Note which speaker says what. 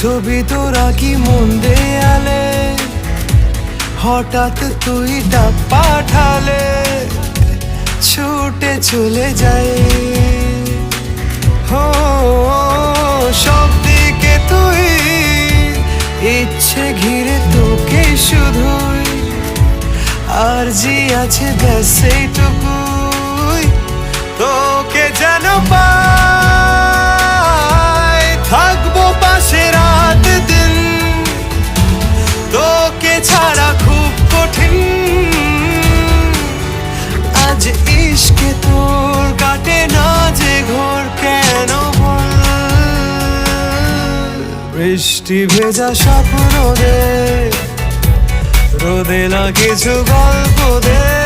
Speaker 1: ছবি তোরা কি মন দেয়ালে? হঠাৎ তুই ডাক পাঠালে, ছুটে চলে যায়। হো, সব দিকে তুই, ইচ্ছে ঘিরে তোকে শুধুই। আর জি আছে ব্যাস সেইটুকুই ছাড়া খুব কঠিন। আজ ইশকে তোর কাটে না যে ঘোর কেন বৃষ্টি ভেজা স্বপ্ন দে, রোদে না কিছু গল্প দে।